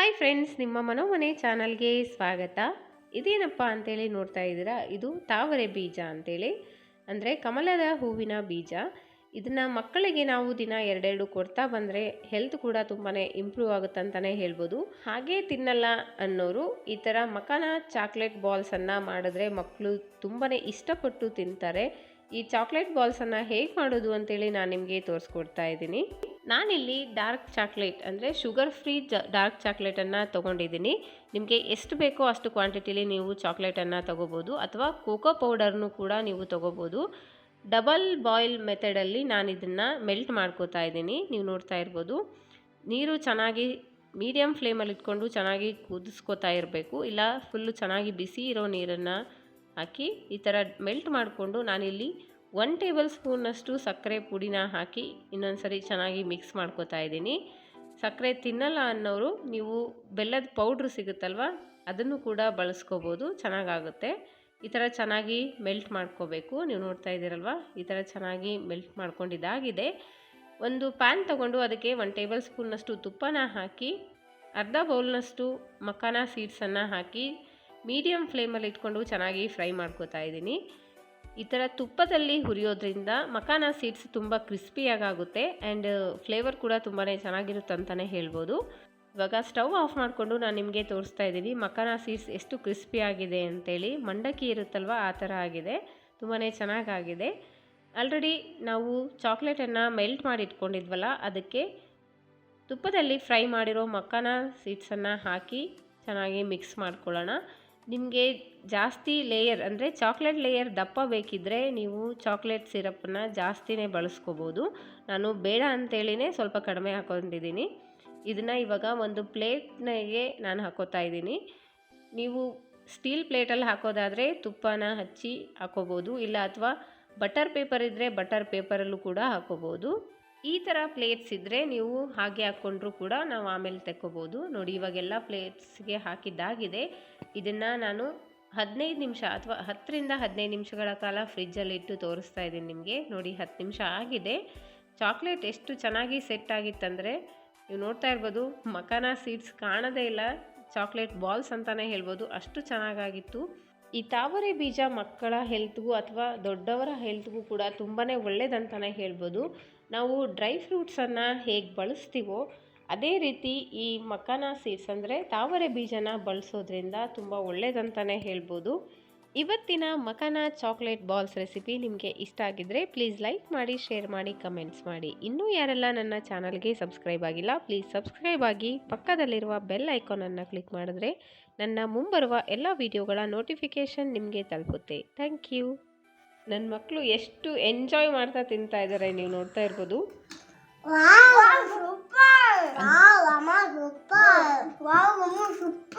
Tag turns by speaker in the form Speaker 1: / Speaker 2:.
Speaker 1: Hi friends ನಿಮ್ಮ ಮನೋಮನೆ ಚಾನಲ್ಗೆ ಸ್ವಾಗತ. ಇದೇನಪ್ಪ ಅಂತೇಳಿ ನೋಡ್ತಾ ಇದ್ದೀರಾ? ಇದು ತಾವರೆ ಬೀಜ ಅಂತೇಳಿ. ಅಂದರೆ ಕಮಲದ ಹೂವಿನ ಬೀಜ. ಇದನ್ನು ಮಕ್ಕಳಿಗೆ ನಾವು ದಿನ ಎರಡೆರಡು ಕೊಡ್ತಾ ಬಂದರೆ ಹೆಲ್ತ್ ಕೂಡ ತುಂಬಾ ಇಂಪ್ರೂವ್ ಆಗುತ್ತೆ ಅಂತಲೇ ಹೇಳ್ಬೋದು. ಹಾಗೇ ತಿನ್ನಲ್ಲ ಅನ್ನೋರು ಈ ಥರ ಮಕನ ಚಾಕ್ಲೇಟ್ ಬಾಲ್ಸನ್ನು ಮಾಡಿದ್ರೆ ಮಕ್ಕಳು ತುಂಬಾ ಇಷ್ಟಪಟ್ಟು ತಿಂತಾರೆ. ಈ ಚಾಕ್ಲೇಟ್ ಬಾಲ್ಸನ್ನು ಹೇಗೆ ಮಾಡೋದು ಅಂತೇಳಿ ನಾನು ನಿಮಗೆ ತೋರಿಸ್ಕೊಡ್ತಾ ಇದ್ದೀನಿ. ನಾನಿಲ್ಲಿ ಡಾರ್ಕ್ ಚಾಕ್ಲೇಟ್ ಅಂದರೆ ಶುಗರ್ ಫ್ರೀ ಜ, ಡಾರ್ಕ್ ಚಾಕ್ಲೇಟನ್ನು ತೊಗೊಂಡಿದ್ದೀನಿ. ನಿಮಗೆ ಎಷ್ಟು ಬೇಕೋ ಅಷ್ಟು ಕ್ವಾಂಟಿಟಿಲಿ ನೀವು ಚಾಕ್ಲೇಟನ್ನು ತೊಗೋಬೋದು ಅಥವಾ ಕೋಕೋ ಪೌಡರ್ನು ಕೂಡ ನೀವು ತೊಗೋಬೋದು. ಡಬಲ್ ಬಾಯ್ಲ್ ಮೆಥಡಲ್ಲಿ ನಾನು ಇದನ್ನು ಮೆಲ್ಟ್ ಮಾಡ್ಕೋತಾ ಇದ್ದೀನಿ, ನೀವು ನೋಡ್ತಾ ಇರ್ಬೋದು. ನೀರು ಚೆನ್ನಾಗಿ ಮೀಡಿಯಮ್ ಫ್ಲೇಮಲ್ಲಿ ಇಟ್ಕೊಂಡು ಚೆನ್ನಾಗಿ ಕುದಿಸ್ಕೋತಾ ಇರಬೇಕು, ಇಲ್ಲ ಫುಲ್ಲು ಚೆನ್ನಾಗಿ ಬಿಸಿ ಇರೋ ನೀರನ್ನು ಹಾಕಿ ಈ ಥರ ಮೆಲ್ಟ್ ಮಾಡಿಕೊಂಡು ನಾನಿಲ್ಲಿ ಒನ್ ಟೇಬಲ್ ಸ್ಪೂನಷ್ಟು ಸಕ್ಕರೆ ಪುಡಿನ ಹಾಕಿ ಇನ್ನೊಂದು ಸರಿ ಚೆನ್ನಾಗಿ ಮಿಕ್ಸ್ ಮಾಡ್ಕೋತಾ ಇದ್ದೀನಿ. ಸಕ್ಕರೆ ತಿನ್ನಲ್ಲ ಅನ್ನೋರು ನೀವು ಬೆಲ್ಲದ ಪೌಡ್ರ್ ಸಿಗುತ್ತಲ್ವ, ಅದನ್ನು ಕೂಡ ಬಳಸ್ಕೋಬೋದು, ಚೆನ್ನಾಗಾಗುತ್ತೆ. ಈ ಥರ ಚೆನ್ನಾಗಿ ಮೆಲ್ಟ್ ಮಾಡ್ಕೋಬೇಕು. ನೀವು ನೋಡ್ತಾ ಇದ್ದೀರಲ್ವ, ಈ ಥರ ಚೆನ್ನಾಗಿ ಮೆಲ್ಟ್ ಮಾಡ್ಕೊಂಡಿದ್ದಾಗಿದೆ. ಒಂದು ಪ್ಯಾನ್ ತಗೊಂಡು ಅದಕ್ಕೆ ಒನ್ ಟೇಬಲ್ ಸ್ಪೂನ್ನಷ್ಟು ತುಪ್ಪನ ಹಾಕಿ, ಅರ್ಧ ಬೌಲ್ನಷ್ಟು ಮಖಾನ ಸೀಡ್ಸನ್ನು ಹಾಕಿ ಮೀಡಿಯಮ್ ಫ್ಲೇಮಲ್ಲಿ ಇಟ್ಕೊಂಡು ಚೆನ್ನಾಗಿ ಫ್ರೈ ಮಾಡ್ಕೋತಾ ಇದ್ದೀನಿ. ಈ ಥರ ತುಪ್ಪದಲ್ಲಿ ಹುರಿಯೋದ್ರಿಂದ ಮಕಾನ ಸೀಡ್ಸ್ ತುಂಬ ಕ್ರಿಸ್ಪಿಯಾಗುತ್ತೆ ಆ್ಯಂಡ್ ಫ್ಲೇವರ್ ಕೂಡ ತುಂಬಾ ಚೆನ್ನಾಗಿರುತ್ತೆ ಅಂತಲೇ ಹೇಳ್ಬೋದು. ಇವಾಗ ಸ್ಟವ್ ಆಫ್ ಮಾಡಿಕೊಂಡು ನಾನು ನಿಮಗೆ ತೋರಿಸ್ತಾ ಇದ್ದೀನಿ ಮಕಾನ ಸೀಡ್ಸ್ ಎಷ್ಟು ಕ್ರಿಸ್ಪಿ ಆಗಿದೆ ಅಂತೇಳಿ. ಮಂಡಕ್ಕಿ ಇರುತ್ತಲ್ವ ಆ ಥರ ಆಗಿದೆ. ತುಂಬಾ ಚೆನ್ನಾಗಾಗಿದೆ. ಆಲ್ರೆಡಿ ನಾವು ಚಾಕ್ಲೇಟನ್ನು ಮೆಲ್ಟ್ ಮಾಡಿ ಇಟ್ಕೊಂಡಿದ್ವಲ್ಲ, ಅದಕ್ಕೆ ತುಪ್ಪದಲ್ಲಿ ಫ್ರೈ ಮಾಡಿರೋ ಮಕಾನ ಸೀಡ್ಸನ್ನು ಹಾಕಿ ಚೆನ್ನಾಗಿ ಮಿಕ್ಸ್ ಮಾಡ್ಕೊಳ್ಳೋಣ. ನಿಮಗೆ ಜಾಸ್ತಿ ಲೇಯರ್ ಅಂದರೆ ಚಾಕ್ಲೇಟ್ ಲೇಯರ್ ದಪ್ಪ ಬೇಕಿದ್ದರೆ ನೀವು ಚಾಕ್ಲೇಟ್ ಸಿರಪ್ಪನ್ನು ಜಾಸ್ತಿನೇ ಬಳಸ್ಕೋಬೋದು. ನಾನು ಬೇಡ ಅಂತೇಳಿನೇ ಸ್ವಲ್ಪ ಕಡಿಮೆ ಹಾಕ್ಕೊಂಡಿದ್ದೀನಿ ಇದನ್ನು ಇವಾಗ ಒಂದು ಪ್ಲೇಟ್ನಾಗೆ ನಾನು ಹಾಕೋತಾ ಇದ್ದೀನಿ. ನೀವು ಸ್ಟೀಲ್ ಪ್ಲೇಟಲ್ಲಿ ಹಾಕೋದಾದರೆ ತುಪ್ಪನ ಹಚ್ಚಿ ಹಾಕೋಬೋದು, ಇಲ್ಲ ಅಥವಾ ಬಟರ್ ಪೇಪರ್ ಇದ್ದರೆ ಬಟರ್ ಪೇಪರಲ್ಲೂ ಕೂಡ ಹಾಕೋಬೋದು. ಈ ಥರ ಪ್ಲೇಟ್ಸ್ ಇದ್ದರೆ ನೀವು ಹಾಗೆ ಹಾಕ್ಕೊಂಡ್ರೂ ಕೂಡ ನಾವು ಆಮೇಲೆ ತೆಕ್ಕೋಬೋದು. ನೋಡಿ, ಇವಾಗೆಲ್ಲ ಪ್ಲೇಟ್ಸ್ಗೆ ಹಾಕಿದ್ದಾಗಿದೆ. ಇದನ್ನು ನಾನು ಹದಿನೈದು ನಿಮಿಷ ಅಥವಾ ಹತ್ತರಿಂದ ಹದಿನೈದು ನಿಮಿಷಗಳ ಕಾಲ ಫ್ರಿಜ್ಜಲ್ಲಿ ಇಟ್ಟು ತೋರಿಸ್ತಾ ಇದ್ದೀನಿ ನಿಮಗೆ. ನೋಡಿ, ಹತ್ತು ನಿಮಿಷ ಆಗಿದೆ. ಚಾಕ್ಲೇಟ್ ಎಷ್ಟು ಚೆನ್ನಾಗಿ ಸೆಟ್ ಆಗಿತ್ತಂದರೆ, ನೀವು ನೋಡ್ತಾ ಇರ್ಬೋದು, ಮಕಾನ ಸೀಡ್ಸ್ ಕಾಣದೇ ಇಲ್ಲ. ಚಾಕ್ಲೇಟ್ ಬಾಲ್ಸ್ ಅಂತಲೇ ಹೇಳ್ಬೋದು, ಅಷ್ಟು ಚೆನ್ನಾಗಾಗಿತ್ತು. ಈ ತಾವರೆ ಬೀಜ ಮಕ್ಕಳ ಹೆಲ್ತ್ಗೂ ಅಥವಾ ದೊಡ್ಡವರ ಹೆಲ್ತ್ಗೂ ಕೂಡ ತುಂಬಾ ಒಳ್ಳೆಯದಂತಲೇ ಹೇಳ್ಬೋದು. ನಾವು ಡ್ರೈ ಫ್ರೂಟ್ಸನ್ನು ಹೇಗೆ ಬಳಸ್ತೀವೋ ಅದೇ ರೀತಿ ಈ ಮಕಾನ ಸೀಡ್ಸ್ ಅಂದರೆ ತಾವರೆ ಬೀಜನ ಬಳಸೋದ್ರಿಂದ ತುಂಬ ಒಳ್ಳೆಯದಂತಲೇ ಹೇಳ್ಬೋದು. ಇವತ್ತಿನ ಮಕನ ಚಾಕ್ಲೇಟ್ ಬಾಲ್ಸ್ ರೆಸಿಪಿ ನಿಮಗೆ ಇಷ್ಟ ಆಗಿದ್ದರೆ ಪ್ಲೀಸ್ ಲೈಕ್ ಮಾಡಿ ಶೇರ್ ಮಾಡಿ ಕಮೆಂಟ್ಸ್ ಮಾಡಿ. ಇನ್ನೂ ಯಾರೆಲ್ಲ ನನ್ನ ಚಾನಲ್ಗೆ ಸಬ್ಸ್ಕ್ರೈಬ್ ಆಗಿಲ್ಲ ಪ್ಲೀಸ್ ಸಬ್ಸ್ಕ್ರೈಬ್ ಆಗಿ ಪಕ್ಕದಲ್ಲಿರುವ ಬೆಲ್ ಐಕಾನನ್ನು ಕ್ಲಿಕ್ ಮಾಡಿದ್ರೆ ನನ್ನ ಮುಂಬರುವ ಎಲ್ಲ ವಿಡಿಯೋಗಳ ನೋಟಿಫಿಕೇಷನ್ ನಿಮಗೆ ತಲುಪುತ್ತೆ. Thank you. ನನ್ನ ಮಕ್ಕಳು ಎಷ್ಟು ಎಂಜಾಯ್ ಮಾಡ್ತಾ ತಿಂತಾ ಇದ್ದಾರೆ ನೀವು ನೋಡ್ತಾ ಇರ್ಬೋದು.
Speaker 2: ಸೂಪರ್. Mama, super!